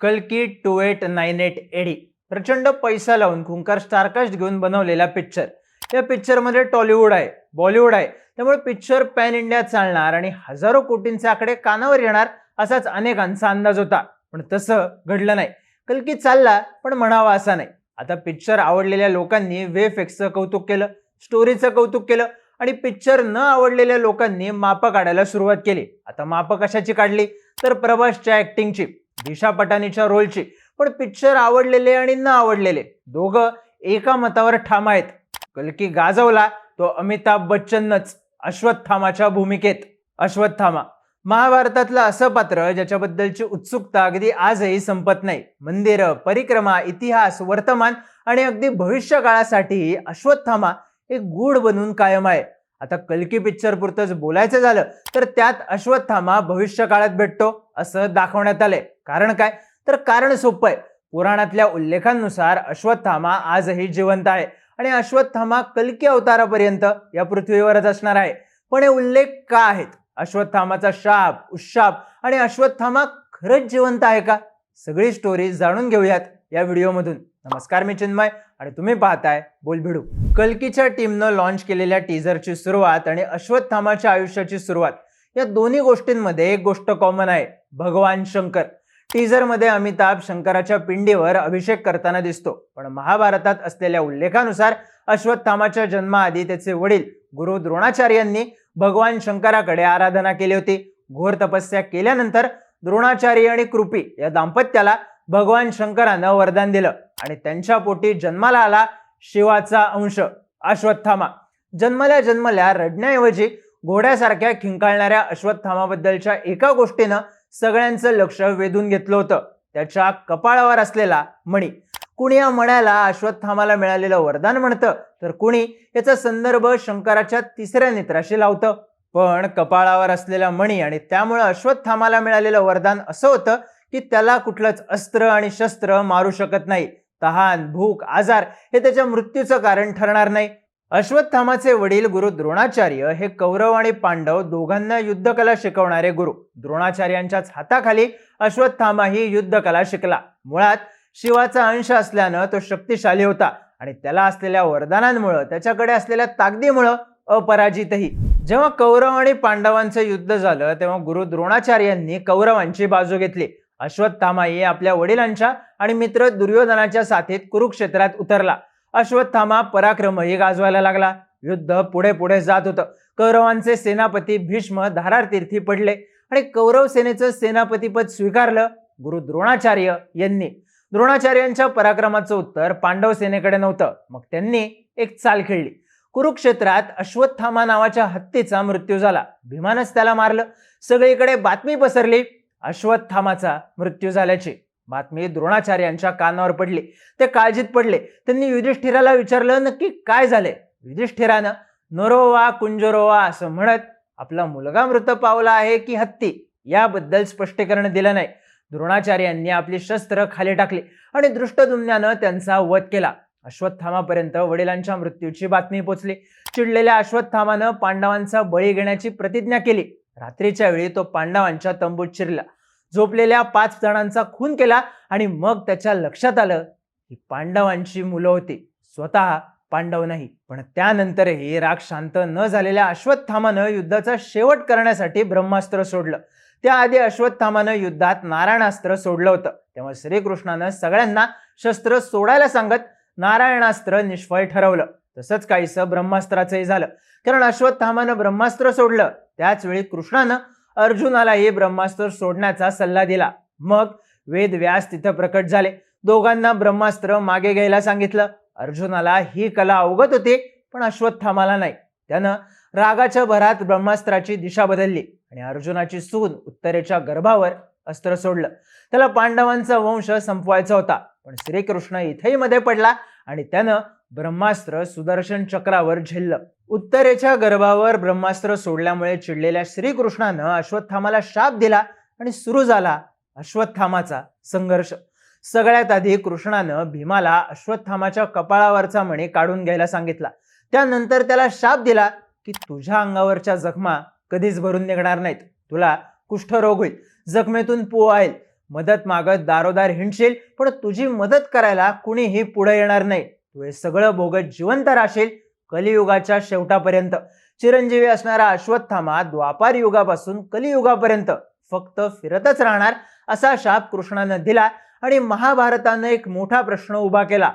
कल्की two eight nine eight AD. प्रचंड पैसा लावून खुंकार स्टारकास्ट घेऊन बनवलेला पिक्चर. या पिक्चरमध्ये टॉलिवूड आहे बॉलिवूड आहे. त्यामुळे पिक्चर पॅन इंडिया चालणार आणि हजारो कोटींचे आकडे कानावर येणार असाच अनेकांचा अंदाज होता. पण तसं घडलं नाही. कल्की चालला पण म्हणावा असा नाही. आता पिक्चर आवडलेल्या लोकांनी वेफेक्सचं कौतुक केलं स्टोरीचं कौतुक केलं आणि पिक्चर न आवडलेल्या लोकांनी मापं काढायला सुरुवात केली. आता मापं कशाची काढली? तर प्रभासच्या ऍक्टिंगची दिशा पटानीच्या रोलची. पण पिक्चर आवडलेले आणि न आवडलेले दोघं एका मतावर ठाम आहेत. कलकी गाजवला तो अमिताभ बच्चनच अश्वत्थामाच्या भूमिकेत. अश्वत्थामा महाभारतातलं असं पात्र ज्याच्याबद्दलची उत्सुकता अगदी आजही संपत नाही. मंदिरं परिक्रमा इतिहास वर्तमान आणि अगदी भविष्यकाळासाठी अश्वत्थामा एक गूढ बनून कायम आहे. आता कल्की पिक्चर पुरतंच बोलायचं झालं तर त्यात अश्वत्थामा भविष्य काळात भेटतो असं दाखवण्यात आलंय. कारण काय? तर कारण सोपं आहे. पुराणातल्या उल्लेखांनुसार अश्वत्थामा आजही जिवंत आहे. आणि अश्वत्थामा कलकी अवतारापर्यंत या पृथ्वीवरच असणार आहे. पण हे उल्लेख का आहेत? अश्वत्थामाचा शाप उशाप आणि अश्वत्थामा खरंच जिवंत आहे का? सगळी स्टोरी जाणून घेऊयात. या व्हिडिओमधून. नमस्कार मी चिन्मय आणि तुम्ही पाहताय बोलभिडू. कल्कीच्या टीमनं लॉन्च केलेल्या टीझरची सुरुवात आणि अश्वत्थामाच्या आयुष्याची सुरुवात या दोन्ही गोष्टींमध्ये एक गोष्ट कॉमन आहे भगवान शंकर. टीझरमध्ये अमिताभ शंकराच्या पिंडीवर अभिषेक करताना दिसतो पण महाभारतात असलेल्या उल्लेखानुसार अश्वत्थामाच्या जन्माआधी त्याचे वडील गुरु द्रोणाचार्यांनी भगवान शंकराकडे आराधना केली होती. घोर तपस्या केल्यानंतर द्रोणाचार्य आणि कृपी या दाम्पत्याला भगवान शंकरानं वरदान दिलं. आणि त्यांच्या पोटी जन्माला आला शिवाचा अंश अश्वत्थामा. जन्मल्या जन्मल्या रडण्याऐवजी घोड्यासारख्या खिंकाळणाऱ्या अश्वत्थामाबद्दलच्या एका गोष्टीनं सगळ्यांचं लक्ष वेधून घेतलं होतं. त्याच्या कपाळावर असलेला मणी. कुणी या मण्याला अश्वत्थामाला मिळालेलं वरदान म्हणतं तर कुणी याचा संदर्भ शंकराच्या तिसऱ्या नेत्राशी लावतं. पण कपाळावर असलेला मणी आणि त्यामुळं अश्वत्थामाला मिळालेलं वरदान असं होतं की त्याला कुठलंच अस्त्र आणि शस्त्र मारू शकत नाही. तहान भूक आजार हे त्याच्या मृत्यूचं कारण ठरणार नाही. अश्वत्थामाचे वडील गुरु द्रोणाचार्य हे कौरव आणि पांडव दोघांना युद्धकला शिकवणारे गुरु. द्रोणाचार्यांच्याच हाताखाली अश्वत्थामाही युद्धकला शिकला. मुळात शिवाचा अंश असल्यानं तो शक्तिशाली होता आणि त्याला असलेल्या वरदानांमुळं त्याच्याकडे असलेल्या ताकदीमुळं अपराजितही. जेव्हा कौरव आणि पांडवांचं युद्ध झालं तेव्हा गुरु द्रोणाचार्यांनी कौरवांची बाजू घेतली. अश्वत्थामा हे आपल्या वडिलांच्या आणि मित्र दुर्योधनाच्या साथीत कुरुक्षेत्रात उतरला. अश्वत्थामा पराक्रमही गाजवायला लागला. युद्ध पुढे पुढे जात होतं. कौरवांचे सेनापती भीष्म धारातीर्थी पडले आणि कौरव सेनेचं सेनापतीपद स्वीकारलं गुरु द्रोणाचार्य यांनी. द्रोणाचार्यांच्या पराक्रमाचं उत्तर पांडव सेनेकडे नव्हतं. मग त्यांनी एक चाल खेळली. कुरुक्षेत्रात अश्वत्थामा नावाच्या हत्तीचा मृत्यू झाला. भीमानच त्याला मारलं. सगळीकडे बातमी पसरली. अश्वत्थामाचा मृत्यू झाल्याची बातमी द्रोणाचार्यांच्या कानावर पडली. ते काळजीत पडले. त्यांनी युधिष्ठिराला विचारलं नक्की काय झाले? युधिष्ठिरानं नरोवा कुंजरोवा असं म्हणत आपला मुलगा मृत पावला आहे की हत्ती? याबद्दल स्पष्टीकरण दिलं नाही. द्रोणाचार्यांनी आपली शस्त्र खाली टाकली आणि दृष्टदुम्न्यानं त्यांचा वध केला. अश्वत्थामापर्यंत वडिलांच्या मृत्यूची बातमी पोचली. चिडलेल्या अश्वत्थामानं पांडवांचा बळी घेण्याची प्रतिज्ञा केली. रात्रीच्या वेळी तो पांडवांच्या तंबूत शिरला झोपलेल्या पाच जणांचा खून केला आणि मग त्याच्या लक्षात आलं की पांडवांची मुलं होती. स्वतः पांडव नाही पण त्यानंतरही राग शांत न झालेल्या अश्वत्थामानं युद्धाचा शेवट करण्यासाठी ब्रह्मास्त्र सोडलं. त्याआधी अश्वत्थामानं युद्धात नारायणास्त्र सोडलं होतं. तेव्हा श्रीकृष्णानं सगळ्यांना शस्त्र सोडायला सांगत नारायणास्त्र निष्फळ ठरवलं. तसंच काहीसं ब्रह्मास्त्राचंही झालं. कारण अश्वत्थामानं ब्रह्मास्त्र सोडलं. त्याच वेळी कृष्णानं अर्जुनालाही ब्रह्मास्त्र सोडण्याचा सल्ला दिला. मग वेद व्यास तिथं प्रकट झाले. दोघांना ब्रह्मास्त्र मागे घ्यायला सांगितलं. अर्जुनाला ही कला अवगत होती पण अश्वत्थामाला नाही. त्यानं रागाच्या भरात ब्रह्मास्त्राची दिशा बदलली आणि अर्जुनाची सून उत्तरेच्या गर्भावर अस्त्र सोडलं. त्याला पांडवांचा वंश संपवायचा होता पण श्रीकृष्ण इथेही मध्ये पडला आणि त्यानं ब्रह्मास्त्र सुदर्शन चक्रावर झेललं. उत्तरेच्या गर्भावर ब्रह्मास्त्र सोडल्यामुळे चिडलेल्या श्रीकृष्णानं अश्वत्थामाला शाप दिला आणि सुरू झाला अश्वत्थामाचा संघर्ष. सगळ्यात आधी कृष्णानं भीमाला अश्वत्थामाच्या कपाळावरचा मणी काढून घ्यायला सांगितला. त्यानंतर त्याला शाप दिला की तुझ्या अंगावरच्या जखमा कधीच भरून निघणार नाहीत. तुला कुष्ठरोग होईल जखमेतून पोआईल मदत मागत दारोदार हिंडशील पण तुझी मदत करायला कुणीही पुढे येणार नाही. तू हे सगळं भोगत जिवंत राहशील कलियुगाच्या शेवटापर्यंत. चिरंजीवी असणारा अश्वत्थामा द्वापार युगापासून कलियुगापर्यंत फक्त फिरतच राहणार असा शाप कृष्णानं दिला आणि महाभारतानं एक मोठा प्रश्न उभा केला.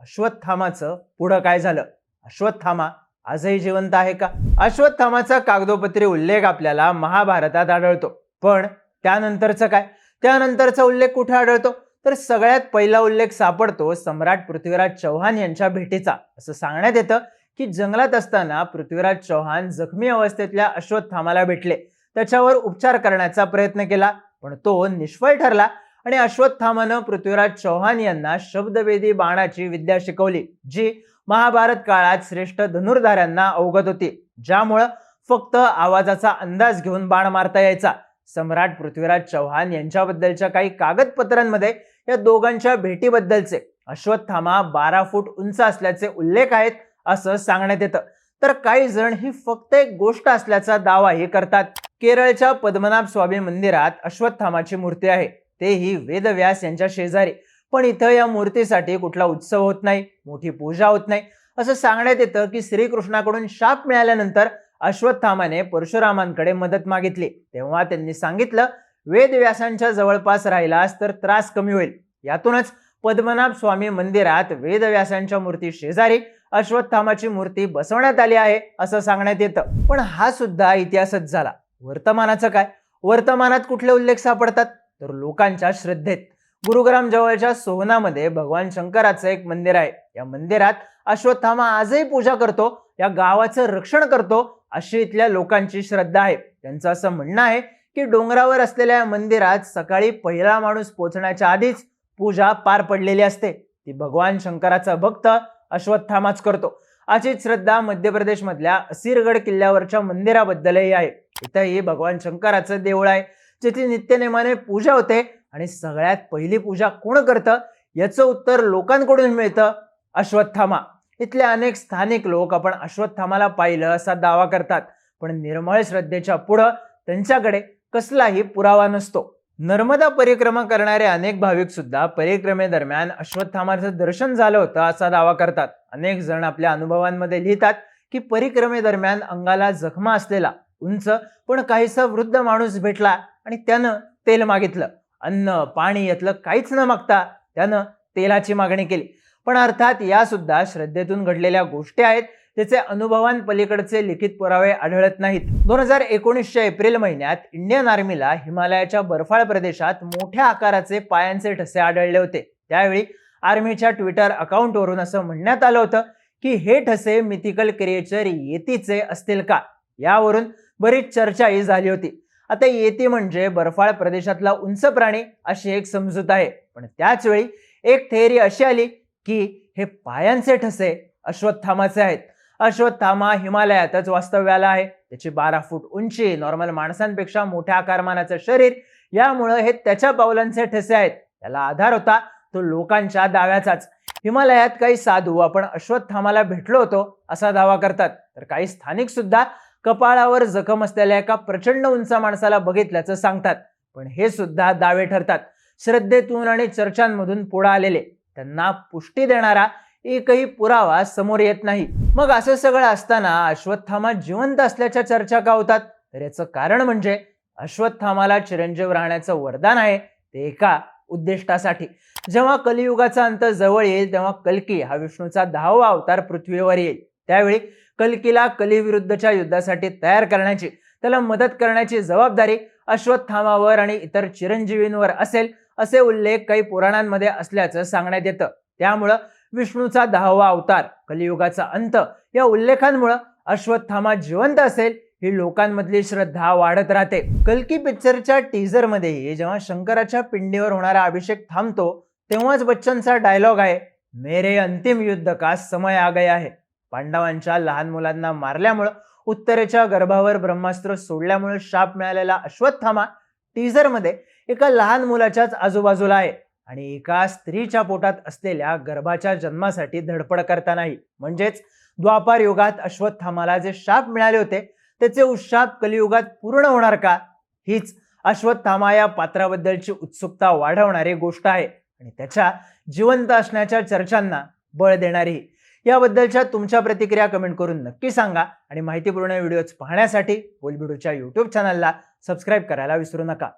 अश्वत्थामाचं पुढं काय झालं? अश्वत्थामा आजही जिवंत आहे का? अश्वत्थामाचा कागदोपत्री उल्लेख आपल्याला महाभारतात आढळतो. पण त्यानंतरचं काय? त्यानंतरचा उल्लेख कुठे आढळतो? तर सगळ्यात पहिला उल्लेख सापडतो सम्राट पृथ्वीराज चौहान यांच्या भेटीचा. असं सांगण्यात येतं की जंगलात असताना पृथ्वीराज चौहान जखमी अवस्थेतल्या अश्वत्थामाला भेटले. त्याच्यावर उपचार करण्याचा प्रयत्न केला पण तो निष्फळ ठरला आणि अश्वत्थामानं पृथ्वीराज चौहान यांना शब्दवेदी बाणाची विद्या शिकवली जी महाभारत काळात श्रेष्ठ धनुर्धाऱ्यांना अवगत होती. ज्यामुळं फक्त आवाजाचा अंदाज घेऊन बाण मारता यायचा. सम्राट पृथ्वीराज चौहान यांच्याबद्दलच्या काही कागदपत्रांमध्ये या दोघांच्या भेटीबद्दलचे. अश्वत्थामा बारा फूट उंच असल्याचे उल्लेख आहेत असं सांगण्यात येतं. तर काही जण ही फक्त एक गोष्ट असल्याचा दावाही करतात. केरळच्या पद्मनाभ स्वामी मंदिरात अश्वत्थामाची मूर्ती आहे. तेही वेदव्यास यांच्या शेजारी. पण इथं या मूर्तीसाठी कुठला उत्सव होत नाही मोठी पूजा होत नाही. असं सांगण्यात येतं की श्रीकृष्णाकडून शाप मिळाल्यानंतर अश्वत्थामाने परशुरामांकडे मदत मागितली. तेव्हा त्यांनी सांगितलं वेदव्यासांच्या जवळपास राहिलास तर त्रास कमी होईल. यातूनच पद्मनाभ स्वामी मंदिरात वेदव्यासांच्या मूर्ती शेजारी अश्वत्थामाची मूर्ती बसवण्यात आली आहे असं सांगण्यात येतं. पण हा सुद्धा इतिहासच झाला. वर्तमानाचं काय? वर्तमानात कुठले उल्लेख सापडतात? तर लोकांच्या श्रद्धेत. गुरुग्राम जवळच्या सोहनामध्ये भगवान शंकराचं एक मंदिर आहे. या मंदिरात अश्वत्थामा आजही पूजा करतो या गावाचं रक्षण करतो अशी इथल्या लोकांची श्रद्धा आहे. त्यांचं असं म्हणणं आहे की डोंगरावर असलेल्या या मंदिरात सकाळी पहिला माणूस पोचण्याच्या आधीच पूजा पार पडलेली असते. ती भगवान शंकराचा भक्त अश्वत्थामाच करतो. अशीच श्रद्धा मध्य प्रदेशमधल्या असीरगड किल्ल्यावरच्या मंदिराबद्दलही आहे. इथंही भगवान शंकराचं देऊळ आहे. जिथे नित्यनेमाने पूजा होते आणि सगळ्यात पहिली पूजा कोण करतं? याचं उत्तर लोकांकडून मिळतं अश्वत्थामा. इथले अनेक स्थानिक लोक आपण अश्वत्थामाला पाहिलं असा दावा करतात. पण निर्मळ श्रद्धेच्या पुढं त्यांच्याकडे कसलाही पुरावा नसतो. नर्मदा परिक्रमा करणारे अनेक भाविक सुद्धा परिक्रमेदरम्यान अश्वत्थामाचं दर्शन झालं होतं असा दावा करतात. अनेक जण आपल्या अनुभवांमध्ये लिहितात की परिक्रमेदरम्यान अंगाला जखमा असलेला उंच पण काहीसा वृद्ध माणूस भेटला आणि त्यानं तेल मागितलं. अन्न पाणी यातलं काहीच न मागता त्यानं तेलाची मागणी केली. पण अर्थात या सुद्धा श्रद्धेतून घडलेल्या गोष्टी आहेत. त्याचे अनुभवांपलीकडचे लिखित पुरावे आढळत नाहीत. दोन हजार एकोणीसच्या एप्रिल महिन्यात इंडियन आर्मीला हिमालयाच्या बर्फाळ प्रदेशात मोठ्या आकाराचे पायांचे ठसे आढळले होते. त्यावेळी आर्मीच्या ट्विटर अकाउंटवरून असं म्हणण्यात आलं होतं की हे ठसे मिथिकल क्रिएचर येतीचे असतील का? यावरून बरीच चर्चाही झाली होती. आता येती म्हणजे बर्फाळ प्रदेशातला उंच प्राणी अशी एक समजूत आहे. पण त्याचवेळी एक थेअरी अशी आली की हे पायांचे ठसे अश्वत्थामाचे आहेत. अश्वत्थामा हिमालयातच वास्तव्याला आहे. त्याची बारा फूट उंची नॉर्मल माणसांपेक्षा मोठ्या आकारमानाचं शरीर यामुळं हे त्याच्या पावलांचे ठसे आहेत. त्याला आधार होता तो लोकांच्या दाव्याचाच. हिमालयात काही साधू आपण अश्वत्थामाला भेटलो होतो असा दावा करतात. तर काही स्थानिक सुद्धा कपाळावर जखम असलेल्या एका प्रचंड उंच माणसाला बघितल्याचं सांगतात. पण हे सुद्धा दावे ठरतात. श्रद्धेतून आणि चर्चांमधून पुढे आलेले. त्यांना पुष्टी देणारा एकही पुरावा समोर येत नाही. मग असं सगळं असताना अश्वत्थामा जिवंत असल्याच्या चर्चा का होतात? तर याचं कारण म्हणजे अश्वत्थामाला चिरंजीव राहण्याचं वरदान आहे ते एका उद्दिष्टासाठी. जेव्हा कलियुगाचा अंत जवळ येईल तेव्हा कल्की हा विष्णूचा दहावा अवतार पृथ्वीवर येईल. त्यावेळी कल्कीला कलीविरुद्धच्या युद्धासाठी तयार करण्याची त्याला मदत करण्याची जबाबदारी अश्वत्थामावर आणि इतर चिरंजीवींवर असेल असे उल्लेख काही पुराणांमध्ये असल्याचं सांगण्यात येतं. त्यामुळं विष्णूचा दहावा अवतार कलियुगाचा अंत. या उल्लेखांमुळं अश्वत्थामा जिवंत असेल ही लोकांमधली श्रद्धा वाढत राहते. कल्की पिक्चरच्या टीझरमध्ये जेव्हा शंकराच्या पिंडीवर होणारा अभिषेक थांबतो तेव्हाच बच्चनचा डायलॉग आहे मेरे अंतिम युद्ध का समय आ गया आहे पांडवांच्या लहान मुलांना मारल्यामुळं उत्तरेच्या गर्भावर ब्रह्मास्त्र सोडल्यामुळे शाप मिळालेला अश्वत्थामा टीझरमध्ये एका लहान मुलाच्याच आजूबाजूला आहे. आणि एका स्त्रीच्या पोटात असलेल्या गर्भाच्या जन्मासाठी धडपड करता नाही म्हणजेच द्वापार युगात अश्वत्थामाला जे शाप मिळाले होते त्याचे उशाप कलियुगात पूर्ण होणार का? हीच अश्वत्थामा या पात्राबद्दलची उत्सुकता वाढवणारी गोष्ट आहे. आणि त्याच्या जिवंत असण्याच्या चर्चांना बळ देणारी याबद्दलच्या तुमच्या प्रतिक्रिया कमेंट करून नक्की सांगा. आणि माहितीपूर्ण व्हिडिओज पाहण्यासाठी बोलबिडूच्या यूट्यूब चॅनलला सबस्क्राईब करायला विसरू नका.